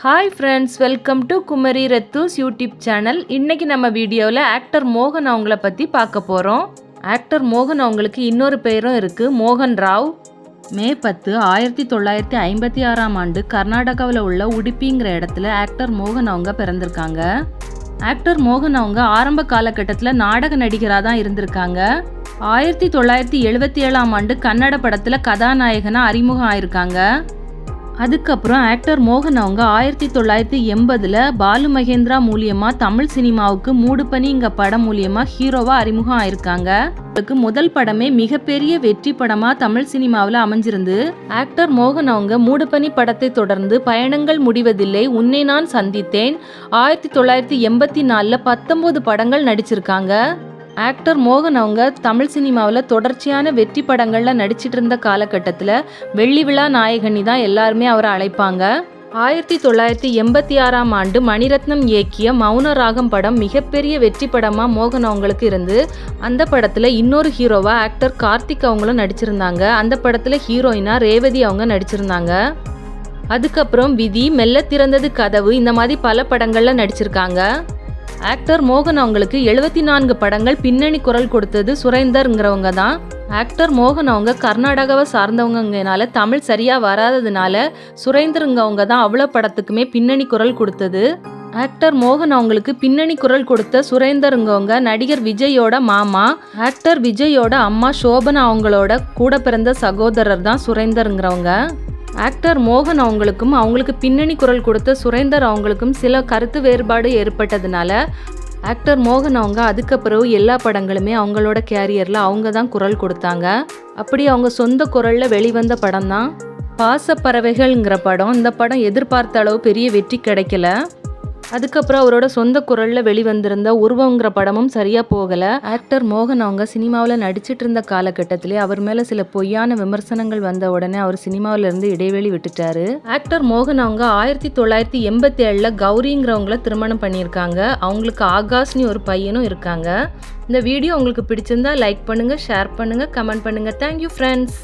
Hi friends welcome to Kumari Rathoos YouTube channel இன்றைக்கி நம்ம வீடியோவில் ஆக்டர் மோகன் அவங்கள பற்றி பார்க்க போகிறோம் ஆக்டர் மோகன் அவங்களுக்கு இன்னொரு பெயரும் இருக்குது மோகன் ராவ். மே பத்து ஆயிரத்தி தொள்ளாயிரத்தி ஐம்பத்தி ஆறாம் ஆண்டு கர்நாடகாவில் உள்ள உடுப்பிங்கிற இடத்துல ஆக்டர் மோகன் அவங்க பிறந்திருக்காங்க. ஆக்டர் மோகன் அவங்க ஆரம்ப காலகட்டத்தில் நாடக நடிகராக தான் இருந்திருக்காங்க. ஆயிரத்தி தொள்ளாயிரத்தி எழுபத்தி ஏழாம் ஆண்டு கன்னட படத்தில் கதாநாயகனாக அறிமுகம் ஆயிருக்காங்க. அதுக்கப்புறம் ஆக்டர் மோகன் அவங்க ஆயிரத்தி தொள்ளாயிரத்தி எண்பதில் பாலு மகேந்திரா மூலியமாக தமிழ் சினிமாவுக்கு மூடுபனிங்க படம் மூலியமாக ஹீரோவாக அறிமுகம் ஆயிருக்காங்க. அவருக்கு முதல் படமே மிகப்பெரிய வெற்றி படமாக தமிழ் சினிமாவில் அமைஞ்சிருந்து ஆக்டர் மோகன் அவங்க மூடுபனி படத்தை தொடர்ந்து பயணங்கள் முடிவதில்லை உன்னை நான் சந்தித்தேன். ஆயிரத்தி தொள்ளாயிரத்தி எண்பத்தி நாலில் பத்தொம்போது படங்கள் நடிச்சிருக்காங்க. ஆக்டர் மோகன் அவங்க தமிழ் சினிமாவில் தொடர்ச்சியான வெற்றி படங்களில் நடிச்சிட்டு இருந்த காலகட்டத்தில் வெள்ளி விழா நாயகனி தான் எல்லாருமே அவரை அழைப்பாங்க. ஆயிரத்தி தொள்ளாயிரத்தி எண்பத்தி ஆறாம் ஆண்டு மணிரத்னம் இயக்கிய மௌன ராகம் படம் மிகப்பெரிய வெற்றி படமாக மோகன் அவங்களுக்கு இருந்து அந்த படத்தில் இன்னொரு ஹீரோவாக ஆக்டர் கார்த்திக் அவங்களும் நடிச்சிருந்தாங்க. அந்த படத்தில் ஹீரோயினாக ரேவதி அவங்க நடிச்சிருந்தாங்க. அதுக்கப்புறம் விதி மெல்ல திறந்தது கதவு இந்த மாதிரி பல படங்களில் நடிச்சிருக்காங்க. ஆக்டர் மோகன் அவங்களுக்கு எழுபத்தி நான்கு படங்கள் பின்னணி குரல் கொடுத்தது சுரேந்தர்ங்கிறவங்க தான். ஆக்டர் மோகன் அவங்க கர்நாடகாவை சார்ந்தவங்கனால தமிழ் சரியாக வராததுனால சுரேந்தருங்கவங்க தான் அவ்வளோ படத்துக்குமே பின்னணி குரல் கொடுத்தது. ஆக்டர் மோகன் அவங்களுக்கு பின்னணி குரல் கொடுத்த சுரேந்தருங்கவங்க நடிகர் விஜயோட மாமா ஆக்டர் விஜயோட அம்மா சோபனா அவங்களோட கூட பிறந்த சகோதரர் தான் சுரேந்தருங்கிறவங்க. ஆக்டர் மோகன் அவங்களுக்கும் அவங்களுக்கு பின்னணி குரல் கொடுத்த சுரேந்தர் அவங்களுக்கும் சில கருத்து வேறுபாடு ஏற்பட்டதுனால ஆக்டர் மோகன் அவங்க அதுக்கு பிறகு எல்லா படங்களுமே அவங்களோட கேரியரில் அவங்க தான் குரல் கொடுத்தாங்க. அப்படி அவங்க சொந்த குரலில் வெளிவந்த படம் தான் பாசப்பறவைகள்ங்கிற படம். இந்த படம் எதிர்பார்த்த அளவு பெரிய வெற்றி கிடைக்கல. அதுக்கப்புறம் அவரோட சொந்த குரலில் வெளிவந்திருந்த உருவங்கிற படமும் சரியாக போகலை. ஆக்டர் மோகன் அவங்க சினிமாவில் நடிச்சிட்டு இருந்த காலகட்டத்திலே அவர் மேலே சில பொய்யான விமர்சனங்கள் வந்த உடனே அவர் சினிமாவிலேருந்து இடைவெளி விட்டுட்டாரு. ஆக்டர் மோகன் அவங்க ஆயிரத்தி தொள்ளாயிரத்தி எண்பத்தி ஏழில் கௌரிங்கிறவங்கள திருமணம் பண்ணியிருக்காங்க. அவங்களுக்கு ஆகாஷ்னி ஒரு பையனும் இருக்காங்க. இந்த வீடியோ உங்களுக்கு பிடிச்சிருந்தா லைக் பண்ணுங்கள் ஷேர் பண்ணுங்கள் கமெண்ட் பண்ணுங்கள் தேங்க்யூ ஃப்ரெண்ட்ஸ்